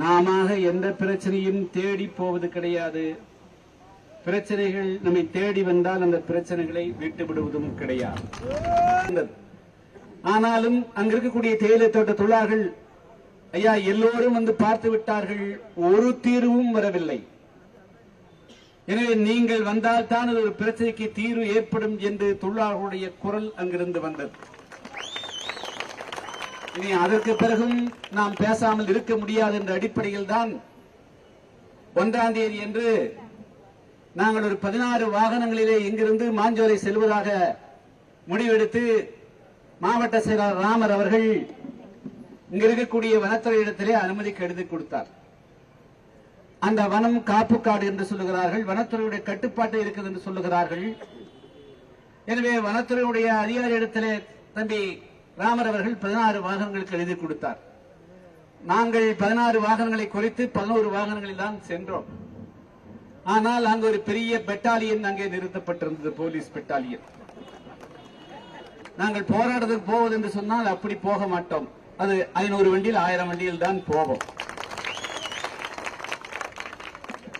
நாம எந்த பிரச்சனையும் தேடி போவது கிடையாது. பிரச்சனைகள் நம்மை தேடி வந்தால் அந்த பிரச்சனைகளை விட்டு விடுவதும் கிடையாது. ஆனாலும் அங்க இருக்கக்கூடிய தேயிலை தோட்ட தொழிலாளர்கள் ஐயா எல்லோரும் வந்து பார்த்து விட்டார்கள் ஒரு தீர்வும் வரவில்லை. எனவே நீங்கள் வந்தால் தான் ஒரு பிரச்சனைக்கு தீர்வு ஏற்படும் என்று தொழிலாளர்களுடைய குரல் அங்கிருந்து வந்தது. இனி அதற்கு பிறகும் நாம் பேசாமல் இருக்க முடியாது என்ற அடிப்படையில் தான் ஒன்றாம் தேதி என்று நாங்கள் ஒரு பதினாறு வாகனங்களிலே இங்கிருந்து மாஞ்சோலை செல்வதாக முடிவெடுத்து மாவட்ட செயலாளர் ராமர் அவர்கள் இங்கு இருக்கக்கூடிய வனத்துறை இடத்திலே அனுமதி கடிதம் கொடுத்தார். அந்த வனம் காப்பு காடு என்று சொல்லுகிறார்கள் வனத்துறையுடைய கட்டுப்பாட்டு இருக்குது என்று சொல்லுகிறார்கள். எனவே வனத்துறையுடைய அதிகாரி இடத்திலே தம்பி ராமர் அவர்கள் பதினாறு வாகனங்களுக்கு எழுதி கொடுத்தார். நாங்கள் பதினாறு வாகனங்களை குறைத்து பதினோரு வாகனங்களில் தான் சென்றோம். ஆனால் அங்கு ஒரு பெரிய பெட்டாலியன் அங்கே நிறுத்தப்பட்டிருந்தது போலீஸ் பெட்டாலியன். நாங்கள் போராட்டத்துக்கு போவது என்று சொன்னால் அப்படி போக மாட்டோம். அது ஐநூறு வண்டியில் ஆயிரம் வண்டியில் தான் போவோம்.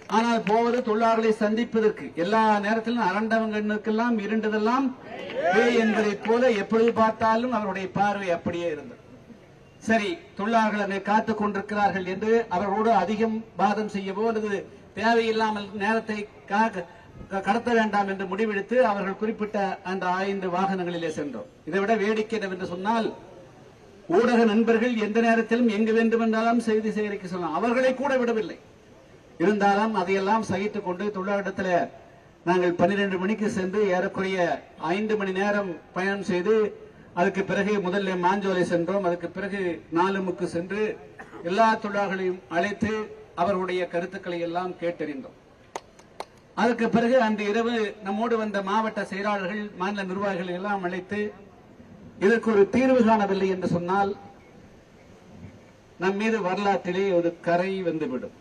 ஆனால் போவது தொழிலாளர்களை சந்திப்பதற்கு எல்லா நேரத்திலும் அரண்டவங்களுக்கெல்லாம் இருண்டதெல்லாம் பேய் என்பதைப் போல எப்பொழுது பார்த்தாலும் அவருடைய பார்வை அப்படியே இருந்தது. சரி தொழிலாளர்கள் அங்கே காத்துக் கொண்டிருக்கிறார்கள் என்று அவர்களோடு அதிகம் வாதம் செய்யவோ அல்லது தேவையில்லாமல் நேரத்தை கா- க- கடத்த வேண்டாம் என்று முடிவெடுத்து அவர்கள் குறிப்பிட்ட அந்த ஐந்து வாகனங்களிலே சென்றோம். இதை விட வேடிக்கை என்று சொன்னால் ஊடக நண்பர்கள் எந்த நேரத்திலும் எங்கு வேண்டுமென்றாலும் செய்தி சேகரிக்க சொல்லலாம். அவர்களை கூட விடவில்லை. இருந்தாலும் அதையெல்லாம் சகித்துக் கொண்டு தொழிலாளத்தில் நாங்கள் பன்னிரண்டு மணிக்கு சென்று ஏறக்குறைய ஐந்து மணி நேரம் பயணம் செய்து அதுக்கு பிறகு முதல்ல மாஞ்சோலை சென்றோம். அதுக்கு பிறகு நாலுமுக்கு சென்று எல்லா தொழிலாளர்களையும் அழைத்து அவர்களுடைய கருத்துக்களை எல்லாம் கேட்டறிந்தோம். அதுக்கு பிறகு அன்று இரவு நம்மோடு வந்த மாவட்ட செயலாளர்கள் மாநில நிர்வாகிகளை எல்லாம் அழைத்து இதற்கு ஒரு தீர்வு காணவில்லை என்று சொன்னால் நம் மீது வரலாற்றிலே ஒரு கரை வந்துவிடும்.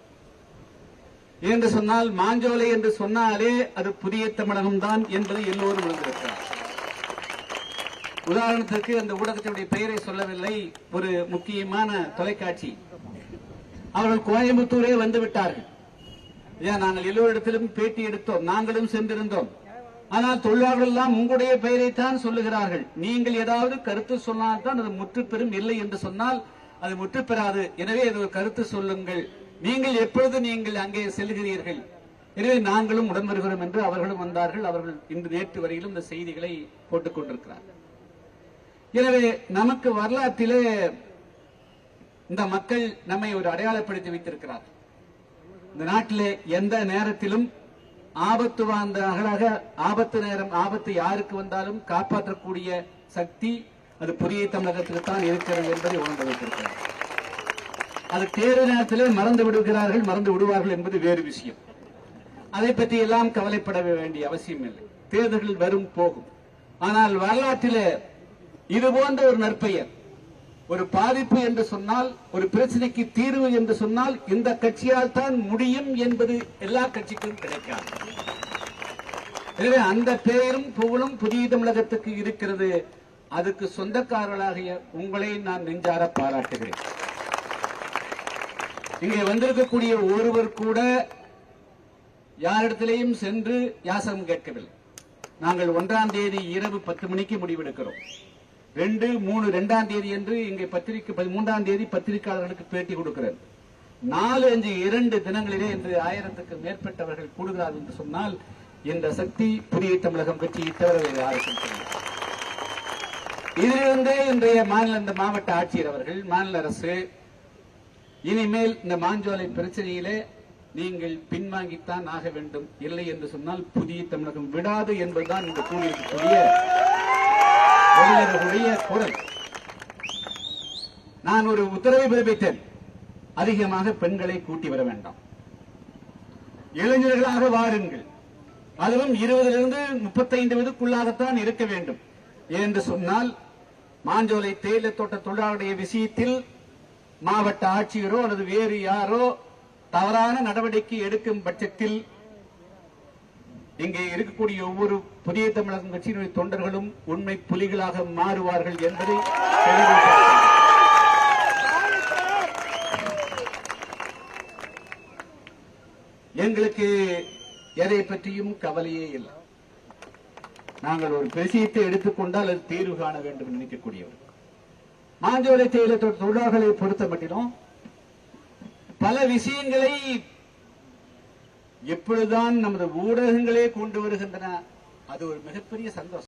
என்று சொன்னால் மாஞ்சோலை என்று சொன்னாலே அது புதிய தமிழகம் தான் என்பது எல்லோரும் உணர்ந்திருக்கிறார். உதாரணத்திற்கு அந்த ஊடகத்தினுடைய பெயரை சொல்லவில்லை ஒரு முக்கியமான தொலைக்காட்சி. அவர்கள் கோயம்புத்தூரே வந்து விட்டார்கள் ஏன் நாங்கள் எல்லோரிடத்திலும் பேட்டி எடுத்தோம் நாங்களும் சென்றிருந்தோம். ஆனால் தொழிலாளர்கள் எல்லாம் உங்களுடைய பெயரைத்தான் சொல்லுகிறார்கள். நீங்கள் ஏதாவது கருத்து சொன்னால் தான் அது முற்றுப்பெறும் இல்லை என்று சொன்னால் அது முற்றுப்பெறாது. எனவே அது ஒரு கருத்து சொல்லுங்கள் நீங்கள் எப்பொழுது நீங்கள் அங்கே செல்கிறீர்கள்? எனவே நாங்களும் உடன் வருகிறோம் என்று அவர்களும் வந்தார்கள். அவர்கள் இன்று நேற்று வரையிலும் இந்த செய்திகளை போட்டுக் கொண்டிருக்கிறார்கள். எனவே நமக்கு வரலாற்றிலே இந்த மக்கள் நம்மை ஒரு அடையாளப்படுத்தி வைத்திருக்கிறார் இந்த நாட்டிலே எந்த நேரத்திலும் ஆபத்து வாழ்ந்த அகலாக ஆபத்து நேரம் ஆபத்து யாருக்கு வந்தாலும் காப்பாற்றக்கூடிய சக்தி அது புதிய தமிழகத்திற்கு தான் இருக்கிறது என்பதை உணர்ந்து வைத்திருக்கிறார் அது தேர்வு நேரத்திலே மறந்து விடுகிறார்கள் மறந்து விடுவார்கள் என்பது வேறு விஷயம். அதை பற்றி எல்லாம் கவலைப்பட வேண்டிய அவசியம் இல்லை தேர்தல்கள் வரும் போகும். ஆனால் வரலாற்றிலே இது போன்ற ஒரு நற்பெயர் ஒரு பாதிப்பு என்று சொன்னால் ஒரு பிரச்சனைக்கு தீர்வு என்று சொன்னால் இந்த கட்சியால் தான் முடியும் என்பது எல்லா கட்சிக்கும் கிடைக்காது. எனவே அந்த பெயரும் புகழும் புதிய தமிழகத்துக்கு இருக்கிறது. அதுக்கு சொந்தக்காரர்களாகிய உங்களை நான் நெஞ்சார பாராட்டுகிறேன். இங்கே வந்திருக்கக்கூடிய ஒருவர் கூட யாரிடத்திலையும் சென்று யாசகம் கேட்கவில்லை. நாங்கள் ஒன்றாம் தேதி இரவு பத்து மணிக்கு முடிவெடுக்கிறோம். ரெண்டு மூணு ரெண்டாம் தேதி என்று இங்கே பத்திரிகை மூன்றாம் தேதி பத்திரிகையாளர்களுக்கு பேட்டி கொடுக்கிறார் நாலு அஞ்சு இரண்டு தினங்களிலே இன்று ஆயிரத்துக்கு மேற்பட்டவர்கள் கூடுகிறார் என்று சொன்னால் இந்த சக்தி புதிய தமிழகம் பற்றி தவிர வேறு யாருக்கும் இதிலிருந்தே இன்றைய மாநில இந்த மாவட்ட ஆட்சியர் அவர்கள் மாநில அரசு இனிமேல் இந்த மாஞ்சோலை பிரச்சனையிலே நீங்கள் பின்வாங்கித்தான் ஆக வேண்டும். இல்லை என்று சொன்னால் புதிய தமிழகம் விடாது என்பதுதான் இந்த கூறியிருக்கக்கூடிய வெளியர்களுடைய குரல். நான் ஒரு உத்தரவை பிறப்பித்தேன். அதிகமாக பெண்களை கூட்டி வர வேண்டாம். இளைஞர்களாக வாருங்கள். அதுவும் இருபதிலிருந்து முப்பத்தைந்து வயதுக்குள்ளாகத்தான் இருக்க வேண்டும். என்று சொன்னால் மாஞ்சோலை தேயிலை தோட்ட தொழிலாளருடைய விஷயத்தில் மாவட்ட ஆட்சியரோ அல்லது வேறு யாரோ தவறான நடவடிக்கை எடுக்கும் பட்சத்தில் இங்கே இருக்கக்கூடிய ஒவ்வொரு புதிய தமிழகம் கட்சியினுடைய தொண்டர்களும் உண்மை புலிகளாக மாறுவார்கள் என்பதை எங்களுக்கு எதை பற்றியும் கவலையே இல்லை. நாங்கள் ஒரு விஷயத்தை எடுத்துக்கொண்டால் அது தீர்வு காண வேண்டும் என்று நினைக்கக்கூடியவர் மாஞ்சோலை தேயிலை தொழிலாளர்களை பொறுத்த பல விஷயங்களை எப்பொழுதுதான் நமது ஊடகங்களே கொண்டு வருகின்றன. அது ஒரு மிகப்பெரிய சந்தோஷம்.